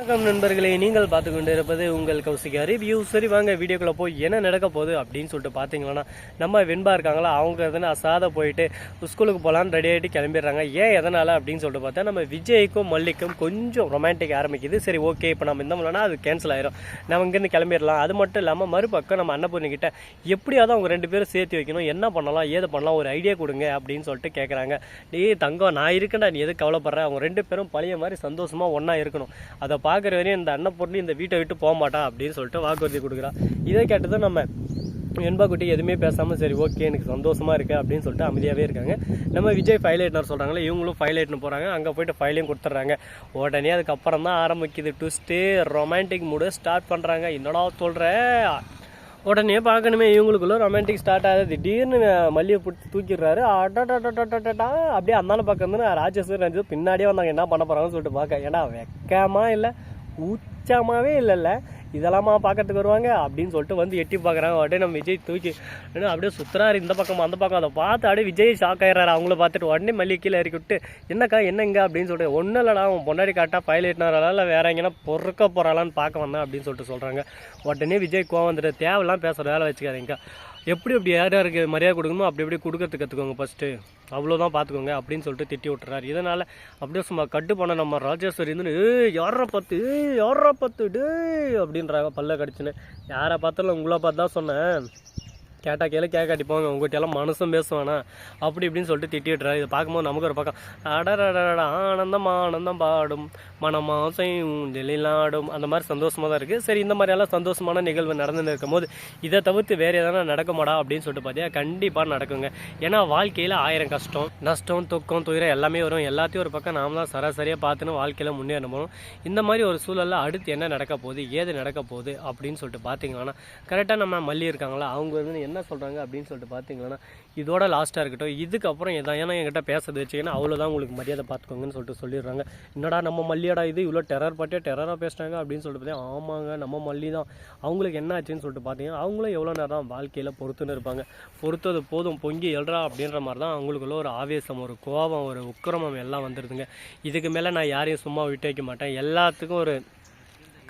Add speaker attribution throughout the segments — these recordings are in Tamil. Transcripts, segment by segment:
Speaker 1: வணக்கம் நண்பர்களே நீங்கள் பார்த்து கொண்டு இருப்பது உங்கள் கௌசிகா ரிவ்யூ சரி வாங்க வீடியோக்குள்ளே போய் என்ன நடக்க போகுது அப்படின்னு சொல்லிட்டு பார்த்தீங்கன்னா நம்ம வெண்பா இருக்காங்களா அவங்க எதனா அசாத போயிட்டு ஸ்கூலுக்கு போகலான்னு ரெடி ஆகிட்டு கிளம்பிடுறாங்க. ஏன் எதனால் அப்படின்னு சொல்லிட்டு பார்த்தா நம்ம விஜய்க்கும் மல்லிக்கும் கொஞ்சம் ரொமான்டிக் ஆரம்பிக்குது. சரி ஓகே இப்போ நம்ம இந்த மாதிரினா அது கேன்சல் ஆயிரும். நம்ம இங்கேருந்து கிளம்பிடலாம். அது மட்டும் இல்லாமல் மறுபக்கம் நம்ம அன்னபூர்ணி கிட்ட எப்படியாவது அவங்க ரெண்டு பேரும் சேர்த்து வைக்கணும். என்ன பண்ணலாம் ஏது பண்ணலாம் ஒரு ஐடியா கொடுங்க அப்படின்னு சொல்லிட்டு கேட்குறாங்க நீ தங்கம் நான் இருக்கேன்டா நீ எது கவலைப்படுற? அவங்க ரெண்டு பேரும் பழைய மாதிரி சந்தோஷமாக ஒன்றா இருக்கணும். அதை பார்க்குற வரையும் இந்த அன்னப்பொருள் இந்த வீட்டை விட்டு போக மாட்டா அப்படின்னு சொல்லிட்டு வாக்குறுதி கொடுக்குறான் இதை கேட்டதும் நம்ம வெண்பா குட்டி எதுவுமே பேசாமல் சரி ஓகே எனக்கு சந்தோஷமாக இருக்குது அப்படின்னு சொல்லிட்டு அமைதியாகவே இருக்காங்க. நம்ம விஜய் ஃபைல் ஐட்னர் சொல்கிறாங்களே இவங்களும் ஃபைல் ஐட்னு போகிறாங்க அங்கே போயிட்டு ஃபைலையும் கொடுத்துட்றாங்க. உடனே அதுக்கப்புறம் தான் ஆரம்பிக்குது ட்விஸ்ட்டு ரொமான்டிக் மூடு ஸ்டார்ட் பண்ணுறாங்க என்னடா சொல்கிற உடனே பார்க்கணுமே இவங்களுக்குள்ள ரொமான்டிக் ஸ்டார்ட் ஆகுது. திடீர்னு மல்லிகை பிடிச்சி தூக்கிடுறாரு. அடடா அப்படியே அந்தான பக்கம் வந்து ரஞ்சித் பின்னாடியே வந்தாங்க. என்ன பண்ண போகிறாங்கன்னு சொல்லிட்டு பார்க்க. ஏன்னா வெக்கமாக இல்லை. உச்சமாகவே இல்லைல்ல. இதெல்லாமா பார்க்கறதுக்கு வருவாங்க? அப்படின்னு சொல்லிட்டு வந்து எட்டி பார்க்குறாங்க. உடனே நம்ம விஜய் தூக்கி அப்படியே சுற்றுறாரு இந்த பக்கம் அந்த பக்கம். அதை பார்த்து அப்படியே விஜய் ஷாக் ஆயிடுறாரு. அவங்கள பார்த்துட்டு உடனே மல்லி கீழே இறக்கி விட்டு என்னக்கா என்னங்க அப்படின்னு சொல்லிட்டு ஒன்றும் இல்லைடா அவன் பொன்னாடி கரெக்டாக ஃபைல் இல்லை வேற எங்கன்னா பொறுக்க போகிறாளான்னு பார்க்க வந்தேன் அப்படின்னு சொல்லிட்டு சொல்கிறாங்க உடனே விஜய் கோவம் வந்துட்டு தேவையெல்லாம் பேசுகிற வேலை வச்சுக்காதீங்க எப்படி எப்படி யார் யாருக்கு மரியாதை கொடுக்கணுமோ அப்படி எப்படி கொடுக்கறது கற்றுக்கோங்க ஃபஸ்ட்டு அவ்வளோதான் பார்த்துக்கோங்க அப்படின்னு சொல்லிட்டு திட்டி விட்டுறாரு. இதனால் அப்படியே சும்மா கட்டு பண்ண நம்ம ராஜேஸ்வரி இருந்து ஏய் யாரா பார்த்து? ஏய் யாரா பார்த்து? டேய் அப்படின்றாங்க பல்ல கடிச்சுன்னு. யாரை பார்த்தாலும் உங்களை பார்த்து தான் சொன்னேன். கேட்டால் கேளு கேட்க அடிப்பாங்க உங்கள்கிட்ட எல்லாம் மனசும் பேசுவானா? அப்படி இப்படின்னு சொல்லிட்டு திட்டி இதை பார்க்கும்போது நமக்கு ஒரு பக்கம் அடடடட ஆனந்தம் ஆனந்தம் பாடும் மனமாசையும் ஊஞ்சலிலாடும் அந்த மாதிரி சந்தோஷமாக தான் இருக்குது சரி இந்த மாதிரியெல்லாம் சந்தோஷமான நிகழ்வு நடந்துன்னு இருக்கும்போது இதை தவிர்த்து வேறு எதனா நடக்குமாடா அப்படின்னு சொல்லிட்டு பார்த்தியா கண்டிப்பாக நடக்குங்க. ஏன்னா வாழ்க்கையில் ஆயிரம் கஷ்டம் நஷ்டம் துக்கம் துயரம் எல்லாமே வரும். எல்லாத்தையும் ஒரு பக்கம் நாம தான் சராசரியாக பார்த்துன்னு வாழ்க்கையில் முன்னேறணும். இந்த மாதிரி ஒரு சூழலில் அடுத்து என்ன நடக்க போகுது ஏது நடக்க போகுது அப்படின்னு சொல்லிட்டு பார்த்தீங்கன்னா கரெக்டாக நம்ம மல்லி இருக்காங்களா? அவங்க வந்து என்ன என்ன சொல்கிறாங்க அப்படின்னு சொல்லிட்டு பார்த்தீங்கன்னா இதோட லாஸ்ட்டாக இருக்கட்டும் இதுக்கப்புறம் எதாவது ஏன்னா என்கிட்ட பேசுறது வச்சுக்கன்னா அவ்வளோதான் உங்களுக்கு மரியாதை பார்த்துக்கோங்கன்னு சொல்லிட்டு சொல்லிடுறாங்க. என்னடா நம்ம மல்லியடா இது இவ்வளோ டெரர் பாட்டியே டெரராக பேசுகிறாங்க அப்படின்னு சொல்லிட்டு பார்த்தீங்கன்னா ஆமாங்க நம்ம மல்லி தான். அவங்களுக்கு என்ன ஆச்சுன்னு சொல்லிட்டு பார்த்தீங்கன்னா அவங்களும் எவ்வளோ நேரம் வாழ்க்கையில் பொறுத்துன்னு இருப்பாங்க. பொறுத்தது போதும் பொங்கி எழுறா அப்படின்ற மாதிரி தான் அவங்களுக்குள்ள ஒரு ஆவேசம் ஒரு கோபம் ஒரு உக்கிரமம் எல்லாம் வந்துடுதுங்க இதுக்கு மேலே நான் யாரையும் சும்மா விட்டு வைக்க மாட்டேன். எல்லாத்துக்கும் ஒரு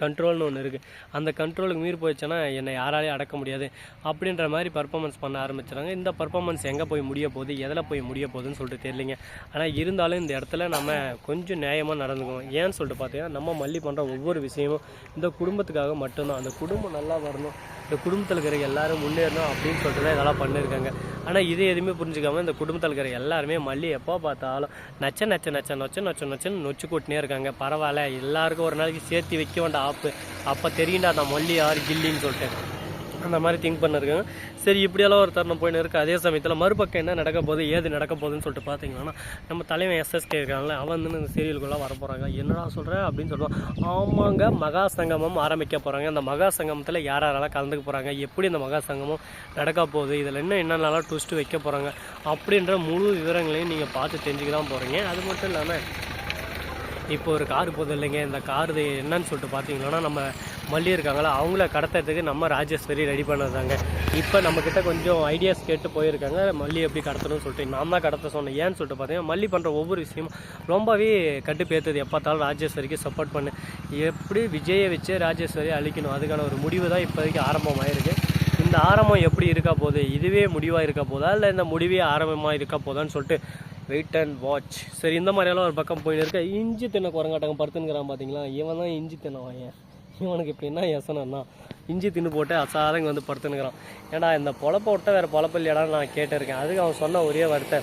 Speaker 1: கண்ட்ரோல்னு ஒன்று இருக்குது அந்த கண்ட்ரோலுக்கு மீறி போயிடுச்சுன்னா என்னை யாராலையும் அடக்க முடியாது. அப்படின்ற மாதிரி பர்ஃபாமன்ஸ் பண்ண ஆரம்பிச்சிடாங்க இந்த பர்ஃபார்மன்ஸ் எங்கே போய் முடிய போகுது? எதில் போய் முடிய போகுதுன்னு சொல்லிட்டு தெரியலிங்க. ஆனால் இருந்தாலும் இந்த இடத்துல நம்ம கொஞ்சம் நியாயமாக நடந்துக்குவோம் ஏன்னு சொல்லிட்டு பார்த்தீங்கன்னா நம்ம மல்லி பண்ணுற ஒவ்வொரு விஷயமும் இந்த குடும்பத்துக்காக மட்டும்தான். அந்த குடும்பம் நல்லா வரணும். இந்த குடும்பத்தில் இருக்கிற எல்லாரும் முன்னேறணும் அப்படின்னு சொல்லிட்டு தான் இதெல்லாம் பண்ணியிருக்காங்க ஆனால் இது எதுவுமே புரிஞ்சுக்காமல் இந்த குடும்பத்தில் இருக்கிற எல்லாருமே மல்லி எப்போ பார்த்தாலும் நச்ச நச்ச நச்ச நொச்ச நொச்ச நொச்சன்னு நொச்சு கூட்டினே இருக்காங்க. பரவாயில்ல எல்லாருக்கும் ஒரு நாளைக்கு சேர்த்து வைக்க வேண்டாம் ஆப்பு. அப்போ தெரியும்டா அந்த மல்லி யார் கில்லின்னு சொல்லிட்டு. அந்த மாதிரி திங்க் பண்ணிருக்காங்க சரி இப்படியெல்லாம் ஒரு தருணம் போயின்னு இருக்குது அதே சமயத்தில் மறுபக்கம் என்ன நடக்க போகுது ஏது நடக்க போகுதுன்னு சொல்லிட்டு பார்த்தீங்கன்னா நம்ம தலைவன் எஸ்எஸ்கே இருக்காங்களே அவன் வந்து இந்த சீரியலுக்குள்ளே வர போகிறாங்க என்னடா சொல்கிறேன் அப்படின்னு சொல்லுவான். ஆமாங்க மகா சங்கமம் ஆரம்பிக்க போகிறாங்க அந்த மகா சங்கமத்தில் யார் யாரெல்லாம் கலந்துக்க போகிறாங்க எப்படி இந்த மகா சங்கமம் நடக்க போகுது இதில் என்ன என்னென்னலாம் ட்விஸ்ட்டு வைக்க போகிறாங்க அப்படின்ற முழு விவரங்களையும் நீங்கள் பார்த்து தெரிஞ்சுக்க தான் போகிறீங்க அது மட்டும் இல்லாமல் இப்போ ஒரு கார் போதும் இல்லைங்க. இந்த கார் என்னன்னு சொல்லிட்டு பார்த்தீங்கன்னா நம்ம மல்லி இருக்காங்களா அவங்கள கடத்துறதுக்கு நம்ம ராஜேஸ்வரி ரெடி பண்ணதாங்க இப்போ நம்மக்கிட்ட கொஞ்சம் ஐடியாஸ் கேட்டு போயிருக்காங்க. மல்லி எப்படி கடத்தணும்னு சொல்லிட்டு நான் தான் கடத்த சொன்னேன். ஏன்னு சொல்லிட்டு பார்த்தீங்கன்னா மல்லி பண்ணுற ஒவ்வொரு விஷயமும் ரொம்பவே கட்டுப்பேத்துது. எப்போ பார்த்தாலும் ராஜேஸ்வரிக்கு சப்போர்ட் பண்ணு. எப்படி விஜயை வச்சு ராஜேஸ்வரி அழிக்கணும்? அதுக்கான ஒரு முடிவு தான் இப்போதைக்கு ஆரம்பமாயிருக்கு. இந்த ஆரம்பம் எப்படி இருக்கா போகுது? இதுவே முடிவாக இருக்கா போதா? இல்லை இந்த முடிவே ஆரம்பமாக இருக்கா போதான்னு சொல்லிட்டு வெயிட் அண்ட் வாட்ச் சரி இந்த மாதிரியெல்லாம் ஒரு பக்கம் போயின்னு இருக்க இஞ்சி தின்ன குரங்காட்டங்க படுத்துங்கிறான் பார்த்தீங்களா இவன் தான் இஞ்சி தின்னவன் ஏன் இவனுக்கு இப்படின்னா எசனா இஞ்சி தின்னு போட்டு அசாதங்க வந்து படுத்துனுக்கிறான் ஏன்னா இந்த பொழப்ப விட்ட வேறு பொழப்பு இல்லையடா நான் கேட்டிருக்கேன். அதுக்கு அவன் சொன்ன ஒரே வார்த்தை.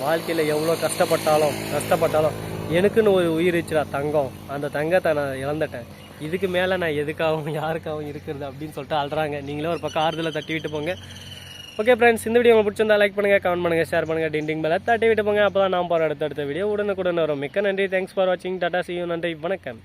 Speaker 1: வாழ்க்கையில் எவ்வளோ கஷ்டப்பட்டாலும் கஷ்டப்பட்டாலும் எனக்குன்னு ஒரு உயிர் தங்கம். அந்த தங்கத்தை நான் இழந்துட்டேன். இதுக்கு மேலே நான் எதுக்காகவும் யாருக்காகவும் இருக்கிறது அப்படின்னு சொல்லிட்டு அழுறாங்க. நீங்களே ஒரு பக்கம் ஆறுதலை தட்டி விட்டு போங்க. ஓகே ஃப்ரெண்ட்ஸ் இந்த வீடியோ உங்களுக்கு பிடிச்சிருந்தா லைக் பண்ணுங்கள் கமெண்ட் பண்ணுங்கள் ஷேர் பண்ணுங்கள் டிண்டிங் பெல்ல தட்டி விட்டு போங்க. அப்போ தான் நான் போகிற அடுத்த அடுத்த வீடியோ உடனுக்குடன் வரும். மிக்க நன்றி. தேங்க்ஸ் ஃபார் வாட்சிங் டாட்டா சி நன்றி. வணக்கம்.